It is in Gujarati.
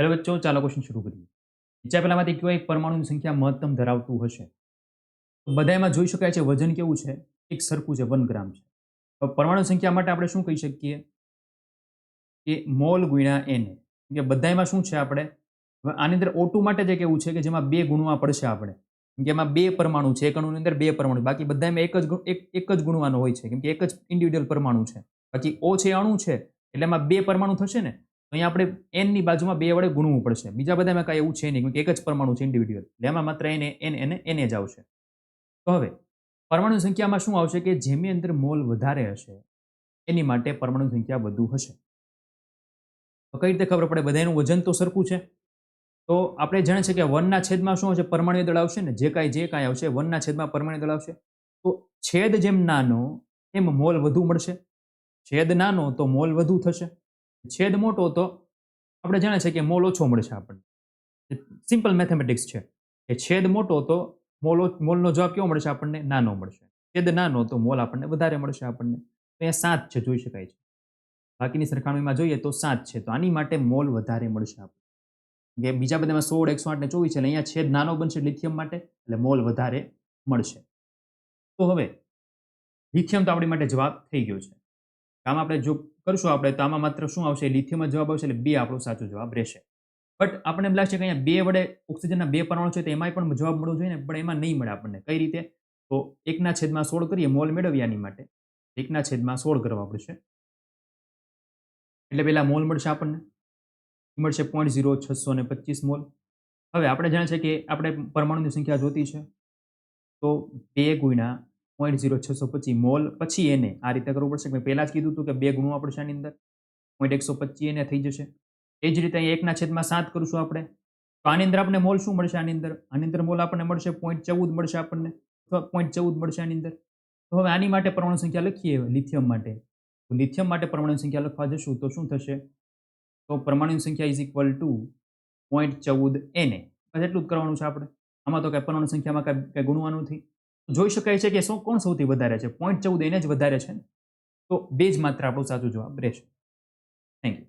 હેલો બચ્ચો ચાલો ક્વેશ્ચન શરૂ કરીએ. નીચે પહેલામાંથી કયો એક પરમાણુની સંખ્યા મહત્તમ ધરાવતું હશે? તો બધામાં જોઈ શકાય છે વજન કેવું છે? એક સરખું છે, વન ગ્રામ છે. પરમાણુ સંખ્યા માટે આપણે શું કહી શકીએ? કે મોલ ગુણ્યા એન કે બધામાં શું છે આપણે? આની અંદર ઓટુ માટે જે કેવું છે કે જેમાં બે ગુણવા પડશે આપણે. કેમ કે એમાં બે પરમાણુ છે, એક અણુની અંદર બે પરમાણુ. બાકી બધામાં એક જ એક જ ગુણવાનો હોય છે. કેમ કે એક જ ઇન્ડિવિડ્યુઅલ પરમાણુ છે. બાકી ઓ છે, અણુ છે. એટલે એમાં બે પરમાણુ થશે ને? અહીંયા આપણે એનની બાજુમાં બે વડે ગુણવું પડશે. બીજા બધામાં કાંઈ એવું છે નહીં કે એક જ પરમાણુ છે ઇન્ડિવિડ્યુઅલ એટલે એમાં માત્ર એને એન એને એને જ આવશે. તો હવે, પરમાણુ સંખ્યામાં શું આવશે કે જેની અંદર મોલ વધારે હશે, એની માટે પરમાણુ સંખ્યા વધુ હશે. તો કઈ રીતે ખબર પડે? બધાનું વજન તો સરખું છે. તો આપણે જાણે છે કે વનના છેદમાં શું હશે પરમાણુ દળ આવશે ને, જે કાંઈ જે કાંઈ આવશે, વનના છેદમાં પરમાણુ દળ આવશે. તો છેદ જેમ નાનો, એમ મોલ વધુ મળશે. છેદ નાનો તો મોલ વધુ થશે. છેદ મોટો તો આપણે જાણે છે કે મોલ ઓછો મળશે આપણને. સિમ્પલ મેથેમેટિક્સ છે. કે છેદ મોટો તો મોલ મોલનો જવાબ કેવો મળશે આપણને? નાનો મળશે. છેદ નાનો તો મોલ આપણને વધારે મળશે આપણને. તો અહીંયા સાત છે, જોઈ શકાય છે. બાકીની સરખામણીમાં જોઈએ તો સાત છે. તો આની માટે મોલ વધારે મળશે આપણને. કે બીજા બધામાં સોળ, એકસો આઠ ને ચોવીસ છે અહીંયા છેદ નાનો બનશે લિથિયમ માટે, એટલે મોલ વધારે મળશે. તો હવે, લિથિયમ તો આપણી માટે જવાબ થઈ ગયો છે. આમાં આપણે જો કરશું, આપણે તો આમાં માત્ર શું આવશે? લિથિયમ જવાબ આવશે એટલે બે આપણો સાચો જવાબ રહેશે. બટ આપણને એમ લાગશે કે અહીંયા બે વડે ઓક્સિજનના બે પરમાણુ છે, તો એમાંય પણ જવાબ મળવો જોઈએ ને? પણ એમાં નહીં મળે આપણને. કઈ રીતે? તો એકના છેદમાં સોળ કરીએ, મોલ મેળવીએ આની માટે. એકના છેદમાં સોળ કરવા પડશે. એટલે પહેલાં મોલ મળશે આપણને. મળશે પોઈન્ટ ઝીરો છસો ને પચીસ મોલ. હવે આપણે જાણે છે કે આપણે પરમાણુની સંખ્યા જોતી છે. તો બે ગુણ્યા પોઈન્ટ ઝીરો છસો પચીસ મોલ પછી એને આ રીતે કરવું પડશે મેં પહેલાં જ કીધું હતું કે બે ગુણવા પડશે આની અંદર. પોઈન્ટ એકસો પચીસ એને થઈ જશે. એ જ રીતે અહીંયા એકના છેદમાં સાત કરીશું આપણે. તો આની અંદર આપણને મોલ શું મળશે આની અંદર? આની અંદર મોલ આપણને મળશે પોઈન્ટ ચૌદ મળશે આપણને. અથવા પોઈન્ટ ચૌદ મળશે આની અંદર. તો હવે આની માટે પરમાણુ સંખ્યા લખીએ લિથિયમ માટે. તો લિથિયમ માટે પરમાણુ સંખ્યા લખવા જશું તો શું થશે? તો પરમાણુ સંખ્યા ઇઝ ઇક્વલ ટુ પોઈન્ટ ચૌદ એને. એટલું જ કરવાનું છે આપણે. આમાં તો કાંઈ પરમાણુ સંખ્યામાં કાંઈ કાંઈ ગુણવાનું નથી. જોઈ શકાય છે કે શું કોણ સૌથી વધારે છે? પોઈન્ટ ચૌદ એને જ વધારે છે તો બે જ માત્ર આપણો સાચો જવાબ રહેશે. Thank you